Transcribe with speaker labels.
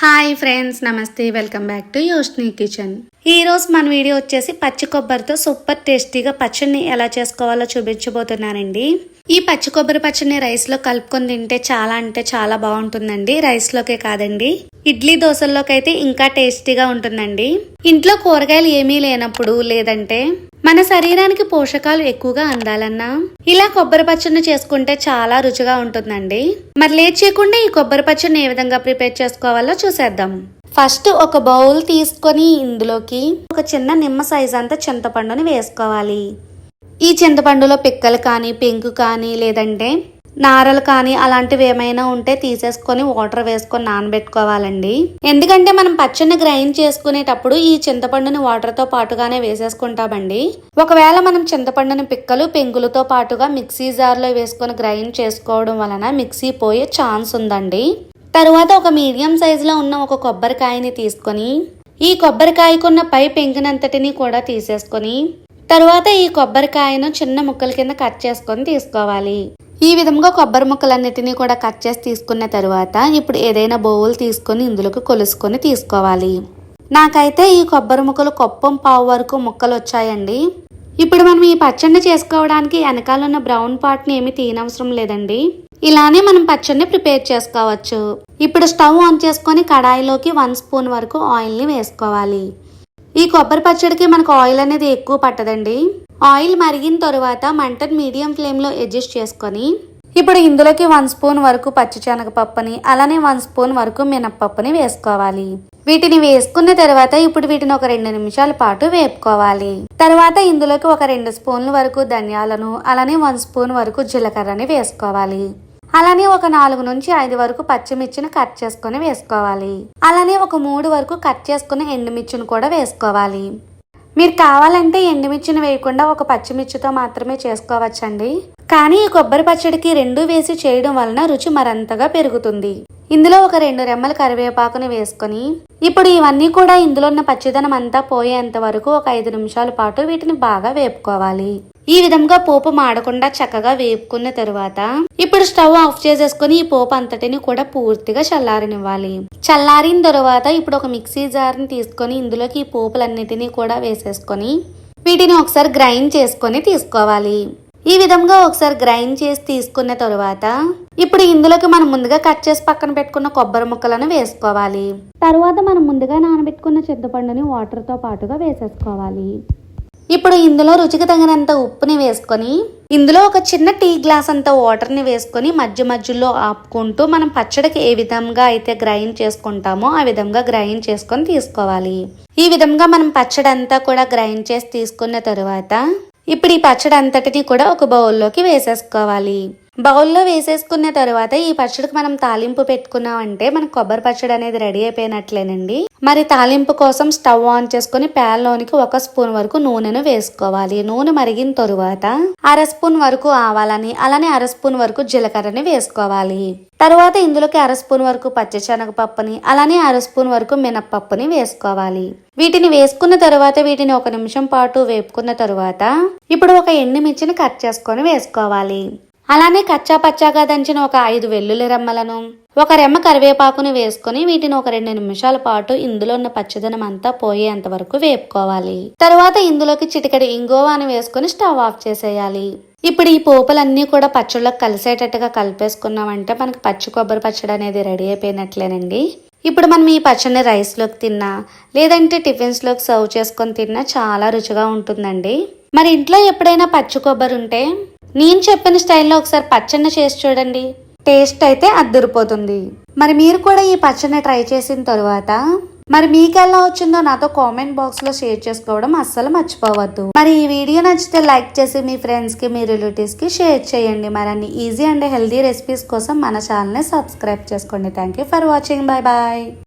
Speaker 1: Hi friends నమస్తే welcome back to Yoshni kitchen ఈ రోజు మన వీడియో వచ్చేసి పచ్చి కొబ్బరితో సూపర్ టేస్టీగా పచ్చడిని ఎలా చేసుకోవాలో చూపించబోతున్నానండి. ఈ పచ్చి కొబ్బరి పచ్చడిని రైస్లో కలుపుకొని తింటే చాలా అంటే చాలా బాగుంటుందండి. రైస్లోకే కాదండి. ఇడ్లీ దోశల్లోకి అయితే ఇంకా టేస్టీగా ఉంటుందండి. ఇంట్లో కూరగాయలు ఏమీ లేనప్పుడు లేదంటే మన శరీరానికి పోషకాలు ఎక్కువగా అందాలన్నా ఇలా కొబ్బరి పచ్చడిని చేసుకుంటే చాలా రుచిగా ఉంటుందండి. మరి లేట్ చేయకుండా ఈ కొబ్బరి పచ్చడిని ఏ విధంగా ప్రిపేర్ చేసుకోవాలో చూసేద్దాం. ఫస్ట్ ఒక బౌల్ తీసుకొని ఇందులోకి ఒక చిన్న నిమ్మ సైజ్ అంతా చింతపండుని వేసుకోవాలి. ఈ చింతపండులో పిక్కలు కానీ పెంకు కానీ లేదంటే నారలు కానీ అలాంటివి ఏమైనా ఉంటే తీసేసుకొని వాటర్ వేసుకొని నానబెట్టుకోవాలండి. ఎందుకంటే మనం పచ్చడిని గ్రైండ్ చేసుకునేటప్పుడు ఈ చింతపండుని వాటర్తో పాటుగానే వేసేసుకుంటామండి. ఒకవేళ మనం చింతపండుని పిక్కలు పెంకులతో పాటుగా మిక్సీ జార్లో వేసుకొని గ్రైండ్ చేసుకోవడం వలన మిక్సీ పోయే ఛాన్స్ ఉందండి. తరువాత ఒక మీడియం సైజులో ఉన్న ఒక కొబ్బరికాయని తీసుకొని ఈ కొబ్బరికాయకున్న పై పెంకినంతటిని కూడా తీసేసుకొని తరువాత ఈ కొబ్బరికాయను చిన్న ముక్కల కింద కట్ చేసుకొని తీసుకోవాలి. ఈ విధంగా కొబ్బరి ముక్కలన్నిటినీ కూడా కట్ చేసి తీసుకున్న తర్వాత ఇప్పుడు ఏదైనా బౌల్ తీసుకొని ఇందులోకి కొలుసుకొని తీసుకోవాలి. నాకైతే ఈ కొబ్బరి ముక్కలు కొప్పం పావు వరకు ముక్కలు వచ్చాయండి ఇప్పుడు మనం ఈ పచ్చడిని చేసుకోవడానికి వెనకాల ఉన్న బ్రౌన్ పార్ట్ని ఏమి తీయనవసరం లేదండి. ఇలానే మనం పచ్చడిని ప్రిపేర్ చేసుకోవచ్చు. ఇప్పుడు స్టవ్ ఆన్ చేసుకొని కడాయిలోకి వన్ స్పూన్ వరకు ఆయిల్ని వేసుకోవాలి. ఈ కొబ్బరి పచ్చడికి మనకు ఆయిల్ అనేది ఎక్కువ పట్టదండి. ఆయిల్ మరిగిన తర్వాత మంటను మీడియం ఫ్లేమ్లో అడ్జస్ట్ చేసుకొని ఇప్పుడు ఇందులోకి వన్ స్పూన్ వరకు పచ్చిశనగపప్పుని అలానే వన్ స్పూన్ వరకు మినప్పప్పుని వేసుకోవాలి. వీటిని వేసుకున్న తర్వాత ఇప్పుడు వీటిని ఒక రెండు నిమిషాల పాటు వేపుకోవాలి. తర్వాత ఇందులోకి ఒక రెండు స్పూన్ల వరకు ధనియాలను అలానే వన్ స్పూన్ వరకు జీలకర్రని వేసుకోవాలి. అలానే ఒక నాలుగు నుంచి ఐదు వరకు పచ్చిమిర్చిని కట్ చేసుకొని వేసుకోవాలి. అలానే ఒక మూడు వరకు కట్ చేసుకుని ఎండుమిర్చిని కూడా వేసుకోవాలి. మీరు కావాలంటే ఎండుమిర్చిని వేయకుండా ఒక పచ్చిమిర్చితో మాత్రమే చేసుకోవచ్చండి. కానీ ఈ కొబ్బరి పచ్చడికి రెండు వేసి చేయడం వలన రుచి మరంతగా పెరుగుతుంది. ఇందులో ఒక రెండు రెమ్మల కరివేపాకుని వేసుకొని ఇప్పుడు ఇవన్నీ కూడా ఇందులో ఉన్న పచ్చిదనం అంతా పోయేంత వరకు ఒక ఐదు నిమిషాల పాటు వీటిని బాగా వేపుకోవాలి. ఈ విధంగా పోపు మాడకుండా చక్కగా వేపుకున్న తరువాత ఇప్పుడు స్టవ్ ఆఫ్ చేసేసుకుని ఈ పోపు అంతటిని కూడా పూర్తిగా చల్లారనివ్వాలి. చల్లారిన తరువాత ఇప్పుడు ఒక మిక్సీ జార్ని తీసుకొని ఇందులోకి ఈ పోపులన్నిటినీ కూడా వేసేసుకొని వీటిని ఒకసారి గ్రైండ్ చేసుకొని తీసుకోవాలి. ఈ విధంగా ఒకసారి గ్రైండ్ చేసి తీసుకున్న తరువాత ఇప్పుడు ఇందులోకి మనం ముందుగా కట్ చేసి పక్కన పెట్టుకున్న కొబ్బరి ముక్కలను వేసుకోవాలి. తర్వాత మనం ముందుగా నానబెట్టుకున్న చింతపండుని వాటర్తో పాటుగా వేసేసుకోవాలి. ఇప్పుడు ఇందులో రుచికి తగినంత ఉప్పుని వేసుకొని ఇందులో ఒక చిన్న టీ గ్లాస్ అంత వాటర్ని వేసుకొని మధ్య మధ్యలో ఆపుకుంటూ మనం పచ్చడికి ఏ విధంగా అయితే గ్రైండ్ చేసుకుంటామో ఆ విధంగా గ్రైండ్ చేసుకొని తీసుకోవాలి. ఈ విధంగా మనం పచ్చడి అంతా కూడా గ్రైండ్ చేసి తీసుకున్న తరువాత ఇప్పుడు ఈ పచ్చడి అంతటిని కూడా ఒక బౌల్లోకి వేసేసుకోవాలి. బౌల్లో వేసేసుకున్న తర్వాత ఈ పచ్చడికి మనం తాలింపు పెట్టుకున్నామంటే మనకు కొబ్బరి పచ్చడి అనేది రెడీ అయిపోయినట్లేనండి. మరి తాలింపు కోసం స్టవ్ ఆన్ చేసుకుని ప్యాన్లోనికి ఒక స్పూన్ వరకు నూనెను వేసుకోవాలి. నూనె మరిగిన తరువాత అర స్పూన్ వరకు ఆవాలని అలానే అర స్పూన్ వరకు జీలకర్రని వేసుకోవాలి. తర్వాత ఇందులోకి అర స్పూన్ వరకు పచ్చిశనగపప్పుని అలానే అర స్పూన్ వరకు మినప్పప్పుని వేసుకోవాలి. వీటిని వేసుకున్న తర్వాత వీటిని ఒక నిమిషం పాటు వేపుకున్న తరువాత ఇప్పుడు ఒక ఎండుమిర్చిని కట్ చేసుకొని వేసుకోవాలి. అలానే కచ్చా పచ్చాగా దంచిన ఒక ఐదు వెల్లుల్లి రెమ్మలను ఒక రెమ్మ కరివేపాకుని వేసుకొని వీటిని ఒక రెండు నిమిషాల పాటు ఇందులో ఉన్న పచ్చదనం అంతా పోయేంత వరకు వేపుకోవాలి. తర్వాత ఇందులోకి చిటికడి ఇంగోవాని వేసుకొని స్టవ్ ఆఫ్ చేసేయాలి. ఇప్పుడు ఈ పోపులన్నీ కూడా పచ్చళ్ళకి కలిసేటట్టుగా కలిపేసుకున్నామంటే మనకి పచ్చి కొబ్బరి పచ్చడి అనేది రెడీ అయిపోయినట్లేనండి. ఇప్పుడు మనం ఈ పచ్చడిని రైస్లోకి తిన్నా లేదంటే టిఫిన్స్లోకి సర్వ్ చేసుకొని తిన్నా చాలా రుచిగా ఉంటుందండి. మరి ఇంట్లో ఎప్పుడైనా పచ్చి కొబ్బరి ఉంటే? నేను చెప్పిన స్టైల్లో ఒకసారి పచ్చడిని చేసి చూడండి. టేస్ట్ అయితే అద్దరిపోతుంది. మరి మీరు కూడా ఈ పచ్చడిని ట్రై చేసిన తర్వాత మరి మీకు ఎలా వచ్చిందో నాతో కామెంట్ బాక్స్లో షేర్ చేసుకోవడం అస్సలు మర్చిపోవద్దు. మరి ఈ వీడియో నచ్చితే లైక్ చేసి మీ ఫ్రెండ్స్కి మీ రిలేటివ్స్కి షేర్ చేయండి. మరి అన్ని ఈజీ అండ్ హెల్దీ రెసిపీస్ కోసం మన ఛానల్ని సబ్స్క్రైబ్ చేసుకోండి. Thank you for watching. Bye bye.